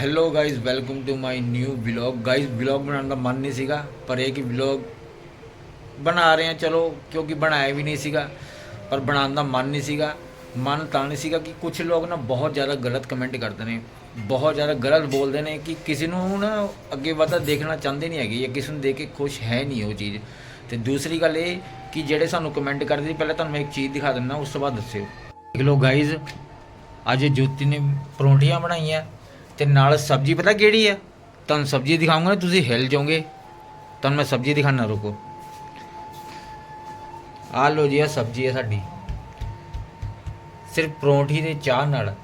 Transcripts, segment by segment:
Hello guys welcome to my new vlog guys vlog ਬਣਾਉਣ ਦਾ ਮਨ ਨਹੀਂ ਸੀਗਾ, ਪਰ ਇਹ ਕਿ ਵਲੌਗ ਬਣਾ ਰਹੇ ਹਾਂ, ਚਲੋ, ਕਿਉਂਕਿ ਬਣਾਇਆ ਵੀ ਨਹੀਂ ਸੀਗਾ, ਪਰ ਬਣਾਉਣ ਦਾ ਮਨ ਨਹੀਂ ਸੀਗਾ। ਮਨ ਤਾਂ ਨਹੀਂ ਸੀਗਾ ਕਿ ਕੁਝ ਲੋਕ ਨਾ ਬਹੁਤ ਜ਼ਿਆਦਾ ਗਲਤ ਕਮੈਂਟ ਕਰਦੇ ਨੇ, ਬਹੁਤ ਜ਼ਿਆਦਾ ਗਲਤ ਬੋਲਦੇ ਨੇ ਕਿ ਕਿਸੇ ਨੂੰ ਨਾ ਅੱਗੇ ਵਧਦਾ ਦੇਖਣਾ ਚਾਹੁੰਦੇ ਨਹੀਂ ਹੈਗੇ ਜਾਂ ਕਿਸੇ ਨੂੰ ਦੇਖ ਕੇ ਖੁਸ਼ ਹੈ ਨਹੀਂ ਉਹ ਚੀਜ਼। ਤੇ ਦੂਸਰੀ ਗੱਲ ਇਹ ਕਿ ਜਿਹੜੇ ਸਾਨੂੰ ਕਮੈਂਟ ਕਰਦੇ ਸੀ, ਪਹਿਲਾਂ ਤੁਹਾਨੂੰ ਮੈਂ ਇੱਕ ਚੀਜ਼ ਦਿਖਾ ਦਿੰਦਾ, ਉਸ ਤੋਂ ਬਾਅਦ ਦੱਸਿਓ। ਦੇਖ ਲਓ ਗਾਇਜ਼ ਅੱਜ ਜੋਤੀ ਨੇ ਪਰੌਂਠੀਆਂ ਬਣਾਈਆਂ। ਤੇ ਨਾਲ ਸਬਜ਼ੀ, ਪਤਾ ਕਿਹੜੀ ਆ? ਤੁਹਾਨੂੰ ਸਬਜ਼ੀ ਦਿਖਾਉਂਗਾ ਨਾ, ਤੁਸੀਂ ਹਿਲ ਜਾਓਗੇ। ਤੁਹਾਨੂੰ ਮੈਂ ਸਬਜ਼ੀ ਦਿਖਾਣਾ ਰੁਕੋ। ਆ ਲੋ ਜੀ ਆ ਸਬਜ਼ੀ ਹੈ ਸਾਡੀ। ਸਿਰਫ ਪਰੌਂਠੀ ਤੇ ਚਾਹ ਨਾਲ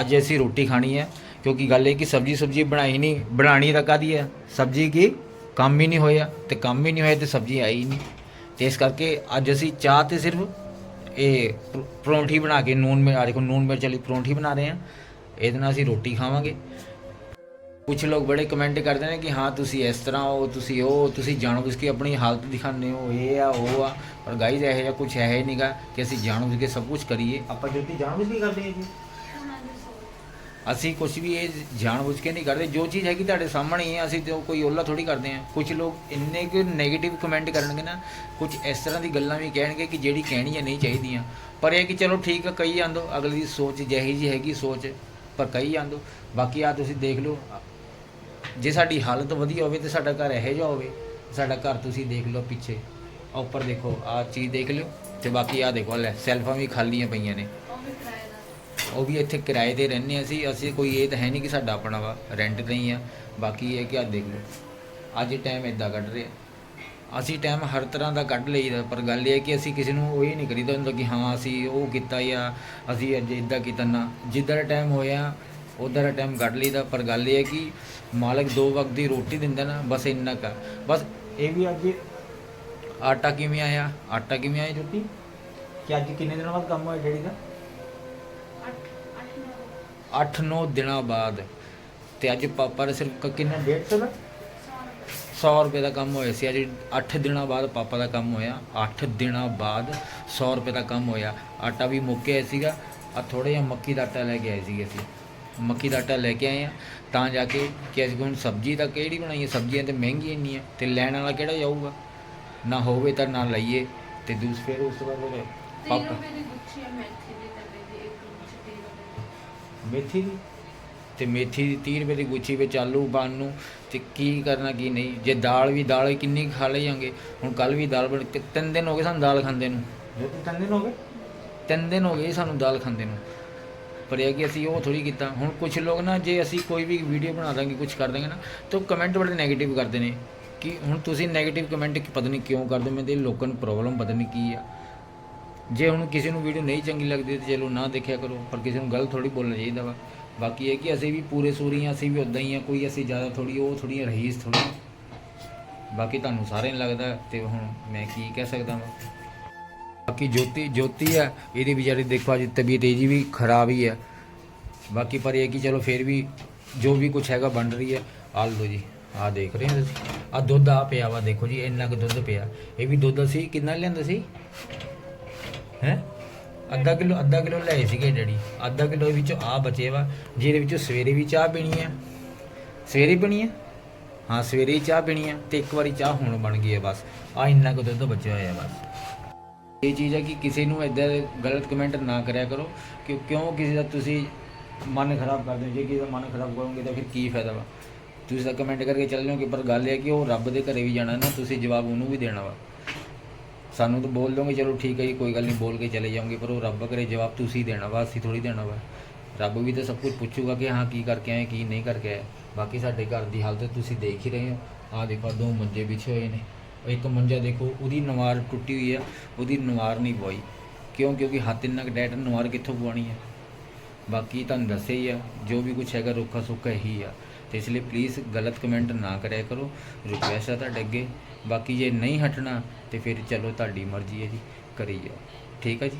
ਅੱਜ ਅਸੀਂ ਰੋਟੀ ਖਾਣੀ ਹੈ ਕਿਉਂਕਿ ਗੱਲ ਇਹ ਕਿ ਸਬਜ਼ੀ ਸਬਜ਼ੀ ਬਣਾਈ ਨਹੀਂ ਬਣਾਣੀ ਤਾਂ ਕਾਦੀ ਹੈ ਸਬਜ਼ੀ ਕੀ? ਕੰਮ ਹੀ ਨਹੀਂ ਹੋਇਆ, ਤੇ ਕੰਮ ਹੀ ਨਹੀਂ ਹੋਇਆ ਤੇ ਸਬਜ਼ੀ ਆਈ ਨਹੀਂ। ਤੇ ਇਸ ਕਰਕੇ ਅੱਜ ਅਸੀਂ ਚਾਹ ਤੇ ਸਿਰਫ ਇਹ ਪਰੌਂਠੀ ਬਣਾ ਕੇ, ਨੂਨ ਮਿਰ ਆ ਦੇਖੋ, ਨੂਨ ਮਿਰਚ ਵਾਲੀ ਪਰੌਂਠੀ ਬਣਾ ਰਹੇ ਹਾਂ ਇਹਦੇ ਨਾਲ ਅਸੀਂ ਰੋਟੀ ਖਾਵਾਂਗੇ। ਕੁਝ ਲੋਕ ਬੜੇ ਕਮੈਂਟ ਕਰਦੇ ਨੇ ਕਿ ਹਾਂ, ਤੁਸੀਂ ਇਸ ਤਰ੍ਹਾਂ ਹੋ, ਤੁਸੀਂ ਉਹ, ਤੁਸੀਂ ਜਾਣਬੁੱਝ ਕੇ ਆਪਣੀ ਹਾਲਤ ਦਿਖਾਉਂਦੇ ਹੋ, ਇਹ ਆ, ਉਹ ਆ। ਪਰ ਗਾਈਜ਼ ਇਹੋ ਜਿਹਾ ਕੁਝ ਹੈ ਹੀ ਨਹੀਂਗਾ ਕਿ ਅਸੀਂ ਜਾਣਬੁੱਝ ਕੇ ਸਭ ਕੁਝ ਕਰੀਏ। ਆਪਾਂ ਜੋਤੀ ਜਾਣਬੁੱਝ ਕੇ ਕਰਦੇ ਹਾਂ ਜੀ। ਅਸੀਂ ਕੁਝ ਵੀ ਇਹ ਜਾਣਬੁੱਝ ਕੇ ਨਹੀਂ ਕਰਦੇ। ਜੋ ਚੀਜ਼ ਹੈਗੀ ਤੁਹਾਡੇ ਸਾਹਮਣੇ ਹੀ ਹੈ, ਅਸੀਂ ਤੇ ਕੋਈ ਓਲਾ ਥੋੜੀ ਕਰਦੇ ਹਾਂ। ਕੁਝ ਲੋਕ ਇੰਨੇ ਕਿ 네ਗੇਟਿਵ ਕਮੈਂਟ ਕਰਨਗੇ ਨਾ ਕੁਝ ਇਸ ਤਰ੍ਹਾਂ ਦੀ ਗੱਲਾਂ ਵੀ ਕਹਿਣਗੇ ਕਿ ਜਿਹੜੀ ਕਹਿਣੀਆਂ ਨਹੀਂ ਚਾਹੀਦੀਆਂ। ਪਰ ਇਹ ਕਿ ਚਲੋ ਠੀਕ ਹੈ ਕਹੀ ਜਾਂਦੋ, ਅਗਲੇ ਦੀ ਸੋਚ ਜਿਹੀ ਜੀ ਹੈਗੀ, ਸੋਚ। ਪਰ ਕਹੀ ਜਾਂਦੋ। ਬਾਕੀ ਆ ਤੁਸੀਂ ਦੇਖ ਲਓ ਜੇ ਸਾਡੀ ਹਾਲਤ ਵਧੀਆ ਹੋਵੇ ਤੇ ਸਾਡਾ ਘਰ ਇਹੋ ਜਿਹਾ ਹੋਵੇ ਸਾਡਾ ਘਰ ਤੁਸੀਂ ਦੇਖ ਲਓ ਪਿੱਛੇ। ਆਹ ਉੱਪਰ ਦੇਖੋ ਆ ਚੀਜ਼ ਦੇਖ ਲਿਓ ਤੇ ਬਾਕੀ ਆ ਦੇਖੋ ਲੈ ਸੈਲਫਾਂ ਵੀ ਖਾਲੀਆਂ ਪਈਆਂ ਨੇ। ਉਹ ਵੀ ਇੱਥੇ ਕਿਰਾਏ ਤੇ ਰਹਿੰਦੇ ਹਾਂ ਅਸੀਂ ਅਸੀਂ ਕੋਈ ਇਹ ਤਾਂ ਹੈ ਨਹੀਂ ਕਿ ਸਾਡਾ ਆਪਣਾ ਵਾ ਰੈਂਟ ਤੇ ਹੀ ਆ। ਬਾਕੀ ਇਹ ਕਿ ਆ ਦੇਖ ਲਓ ਅੱਜ ਟਾਈਮ ਇਦਾਂ ਕੱਢ ਰਿਹਾ। ਅਸੀਂ ਟਾਈਮ ਹਰ ਤਰ੍ਹਾਂ ਦਾ ਕੱਢ ਲਈਦਾ ਪਰ ਗੱਲ ਇਹ ਹੈ ਕਿ ਅਸੀਂ ਕਿਸੇ ਨੂੰ ਉਹ ਹੀ ਨਹੀਂ ਕਰੀਦਾ ਹੁੰਦਾ ਕਿ ਹਾਂ, ਅਸੀਂ ਉਹ ਕੀਤਾ ਜਾਂ ਅਸੀਂ ਅੱਜ ਇਦਾਂ ਕੀਤਾ ਨਾ। ਜਿੱਦਾਂ ਦਾ ਟਾਈਮ ਹੋਇਆ ਉਧਰ ਦਾ ਟਾਈਮ ਕੱਢ ਲਈਦਾ, ਪਰ ਗੱਲ ਇਹ ਹੈ ਕਿ ਮਾਲਕ ਦੋ ਵਕਤ ਦੀ ਰੋਟੀ ਦਿੰਦਾ ਨਾ, ਬਸ ਇੰਨਾ ਕਾ ਬਸ ਇਹ ਵੀ ਅੱਜ ਆਟਾ ਕਿਵੇਂ ਆਇਆ? ਆਟਾ ਕਿਵੇਂ ਆਇਆ ਜੋਤੀ? ਕਿ ਅੱਜ ਕਿੰਨੇ ਦਿਨਾਂ ਬਾਅਦ ਕੰਮ ਹੋਇਆ ਡੈਡੀ ਦਾ? 8-9 ਦਿਨਾਂ ਬਾਅਦ। ਤੇ ਅੱਜ ਪਾਪਾ ਦਾ ਸਿਰਫ ਕਿੰਨਾ 150 ਦਾ? 100 ਰੁਪਏ ਦਾ ਕੰਮ ਹੋਇਆ ਸੀ। ਅੱਜ 8 ਦਿਨਾਂ ਬਾਅਦ ਪਾਪਾ ਦਾ ਕੰਮ ਹੋਇਆ। 8 ਦਿਨਾਂ ਬਾਅਦ 100 ਰੁਪਏ ਦਾ ਕੰਮ ਹੋਇਆ। ਆਟਾ ਵੀ ਮੁੱਕਿਆ ਸੀਗਾ। ਆ ਥੋੜਾ ਜਿਹਾ ਮੱਕੀ ਦਾ ਆਟਾ ਲੈ ਕੇ ਆਏ ਸੀਗੇ ਅਸੀਂ। ਮੱਕੀ ਦਾ ਆਟਾ ਲੈ ਕੇ ਆਏ ਆ। ਤਾਂ ਜਾ ਕੇ ਕਿ ਅਸੀਂ ਹੁਣ ਸਬਜ਼ੀ ਤਾਂ ਕਿਹੜੀ ਬਣਾਈਏ? ਸਬਜ਼ੀਆਂ ਤੇ ਮਹਿੰਗੀਆਂ ਇੰਨੀਆਂ। ਤੇ ਲੈਣ ਵਾਲਾ ਕਿਹੜਾ ਜਾਊਗਾ? ਨਾ ਹੋਵੇ ਤਾਂ ਨਾ ਲਈਏ। ਤੇ ਦੂਸ ਫਿਰ ਉਸ ਤੋਂ ਬਾਅਦ ਪਾਪਾ। ਮੇਥੀ ਦੀ? ਤੇ ਮੇਥੀ ਦੀ 30 ਰੁਪਏ ਦੀ ਗੁੱਛੀ ਵਿੱਚ ਆਲੂ ਬਣ ਨੂੰ ਤੇ ਕੀ ਕਰਨਾ ਕੀ ਨਹੀਂ? ਜੇ ਦਾਲ ਵੀ ਦਾਲ ਕਿੰਨੀ ਕੁ ਖਾ ਲਈ ਜਾਂਗੇ ਹੁਣ ਕੱਲ ਵੀ ਦਾਲ ਬਣ ਤੇ ਤਿੰਨ ਦਿਨ ਹੋ ਗਏ ਸਾਨੂੰ ਦਾਲ ਖਾਂਦੇ ਨੂੰ। ਤਿੰਨ ਦਿਨ ਹੋ ਗਏ? ਤਿੰਨ ਦਿਨ ਹੋ ਗਏ ਸਾਨੂੰ ਦਾਲ ਖਾਂਦੇ ਨੂੰ। ਪਰ ਇਹ ਕਿ ਅਸੀਂ ਉਹ ਥੋੜੀ ਕੀਤਾ। ਹੁਣ ਕੁਝ ਲੋਕ ਨਾ ਜੇ ਅਸੀਂ ਕੋਈ ਵੀ ਵੀਡੀਓ ਬਣਾ ਦਾਂਗੇ ਕੁਝ ਕਰ ਦਾਂਗੇ ਨਾ ਤਾਂ ਕਮੈਂਟ ਬੜੇ 네ਗੇਟਿਵ ਕਰਦੇ ਨੇ ਕਿ ਹੁਣ ਤੁਸੀਂ 네ਗੇਟਿਵ ਕਮੈਂਟ ਪਤਾ ਨਹੀਂ ਕਿਉਂ ਕਰਦੇ ਮੈਂ ਤੇ ਲੋਕਾਂ ਨੂੰ ਪ੍ਰੋਬਲਮ ਪਤਾ ਨਹੀਂ ਕੀ ਆ। ਜੇ ਹੁਣ ਕਿਸੇ ਨੂੰ ਵੀਡੀਓ ਨਹੀਂ ਚੰਗੀ ਲੱਗਦੀ ਤੇ ਚਲੋ ਨਾ ਦੇਖਿਆ ਕਰੋ ਪਰ ਕਿਸੇ ਨੂੰ ਗਲਤ ਥੋੜੀ ਬੋਲਣਾ ਚਾਹੀਦਾ ਵਾ। ਬਾਕੀ ਇਹ ਕਿ ਅਸੀਂ ਵੀ ਪੂਰੇ ਸੂਰੀ ਅਸੀਂ ਵੀ ਉਦਾਂ ਹੀ ਆ ਕੋਈ ਅਸੀਂ ਜ਼ਿਆਦਾ ਥੋੜੀ ਉਹ ਥੋੜੀਆਂ ਰਹੀਸ ਥੋੜੀ ਬਾਕੀ ਤੁਹਾਨੂੰ ਸਾਰਿਆਂ ਨੂੰ ਲੱਗਦਾ ਤੇ ਹੁਣ ਮੈਂ ਕੀ ਕਹਿ ਸਕਦਾ ਵਾਂ। ਬਾਕੀ ਜੋਤੀ ਜੋਤੀ ਆ, ਇਹਦੀ ਵਿਚਾਰੀ ਦੇਖੋ ਅੱਜ ਤਬੀਅਤ ਇਹਦੀ ਵੀ ਖਰਾਬ ਹੀ ਆ। ਬਾਕੀ ਪਰ ਇਹ ਕਿ ਚਲੋ ਫਿਰ ਵੀ ਜੋ ਵੀ ਕੁਝ ਹੈਗਾ ਬਣ ਰਹੀ ਹੈ ਆ ਲਓ ਜੀ ਆ ਦੇਖ ਰਹੇ ਹੋ ਤੁਸੀਂ। ਆ ਦੁੱਧ ਆ ਪਿਆ ਵਾ, ਦੇਖੋ ਜੀ, ਇੰਨਾ ਕੁ ਦੁੱਧ ਪਿਆ। ਇਹ ਵੀ ਦੁੱਧ ਅਸੀਂ ਕਿੰਨਾ ਲਿਆਂਦਾ ਸੀ? ਹੈ? ਅੱਧਾ ਕਿਲੋ ਅੱਧਾ ਕਿਲੋ ਲਏ ਸੀਗੇ ਡੈਡੀ। ਅੱਧਾ ਕਿਲੋ ਵਿੱਚੋਂ ਆ ਬਚੇ ਵਾ, ਜਿਹਦੇ ਵਿੱਚੋਂ ਸਵੇਰੇ ਵੀ ਚਾਹ ਪੀਣੀ ਹੈ ਸਵੇਰੇ ਪੀਣੀ ਹੈ ਹਾਂ, ਸਵੇਰੇ ਹੀ ਚਾਹ ਪੀਣੀ ਹੈ ਤੇ ਇੱਕ ਵਾਰੀ ਚਾਹ ਹੁਣ ਬਣ ਗਈ ਹੈ ਬਸ। ਆ ਇੰਨਾ ਕੁ ਦੁੱਧ ਬਚਿਆ ਹੋਇਆ ਬਸ ਇਹ ਚੀਜ਼ ਹੈ ਕਿ ਕਿਸੇ ਨੂੰ ਇਦਾਂ ਦੇ ਗਲਤ ਕਮੈਂਟ ਨਾ ਕਰਿਆ ਕਰੋ, ਕਿ ਕਿਉਂ ਕਿਸੇ ਦਾ ਤੁਸੀਂ ਮਨ ਖਰਾਬ ਕਰਦੇ ਹੋ? ਜੇ ਕਿਸੇ ਦਾ ਮਨ ਖਰਾਬ ਕਰੋਗੇ ਤਾਂ ਫਿਰ ਕੀ ਫਾਇਦਾ ਵਾ? ਤੁਸੀਂ ਤਾਂ ਕਮੈਂਟ ਕਰਕੇ ਚੱਲ ਜਾਓਗੇ, ਪਰ ਗੱਲ ਇਹ ਹੈ ਕਿ ਉਹ ਰੱਬ ਦੇ ਘਰੇ ਵੀ ਜਾਣਾ ਨਾ, ਤੁਸੀਂ ਜਵਾਬ ਉਹਨੂੰ ਵੀ ਦੇਣਾ ਵਾ। ਸਾਨੂੰ ਤਾਂ ਬੋਲ ਦੋਗੇ ਚਲੋ ਠੀਕ ਹੈ ਜੀ, ਕੋਈ ਗੱਲ ਨਹੀਂ, ਬੋਲ ਕੇ ਚਲੇ ਜਾਓਗੇ, ਪਰ ਉਹ ਰੱਬ ਕਰੇ ਜਵਾਬ ਤੁਸੀਂ ਦੇਣਾ ਵਾ, ਅਸੀਂ ਥੋੜੀ ਦੇਣਾ ਵਾ। ਰੱਬ ਵੀ ਤਾਂ ਸਭ ਕੁਝ ਪੁੱਛੂਗਾ ਕਿ ਹਾਂ, ਕੀ ਕਰਕੇ ਆਏ, ਕੀ ਨਹੀਂ ਕਰਕੇ ਆਏ। ਬਾਕੀ ਸਾਡੇ ਘਰ ਦੀ ਹਾਲਤ ਤੁਸੀਂ ਦੇਖ ਹੀ ਰਹੇ ਹੋ। ਆਹ ਦੇਖੋ, ਆਹ ਦੋ ਮੰਜੇ ਵਿਛੇ ਹੋਏ ਨੇ। ਇੱਕ ਮੰਜਾ ਦੇਖੋ, ਉਹਦੀ ਨਵਾਰ ਟੁੱਟੀ ਹੋਈ ਆ, ਉਹਦੀ ਨਵਾਰ ਨਹੀਂ ਪਵਾਈ। ਕਿਉਂ? ਕਿਉਂਕਿ ਹੱਥ ਇੰਨਾ ਕੁ ਡੈਟ ਨਵਾਰ ਕਿੱਥੋਂ ਪਵਾਉਣੀ ਹੈ ਬਾਕੀ ਤੁਹਾਨੂੰ ਦੱਸਿਆ ਹੀ ਆ, ਜੋ ਵੀ ਕੁਝ ਹੈਗਾ ਰੁੱਖਾ ਸੁੱਕਾ ਹੀ ਆ। ਤੇ ਇਸ ਲਈ ਪਲੀਜ਼ ਗਲਤ ਕਮੈਂਟ ਨਾ ਕਰਿਆ ਕਰੋ। ਰਿਕੁਐਸਟ ਆ ਤੁਹਾਡੇ ਅੱਗੇ। ਬਾਕੀ ਜੇ ਨਹੀਂ ਹਟਣਾ, ਤੇ ਫਿਰ ਚਲੋ ਤੁਹਾਡੀ ਮਰਜ਼ੀ ਹੈ ਜੀ, ਕਰੀ ਜਾਓ। ਠੀਕ ਹੈ ਜੀ?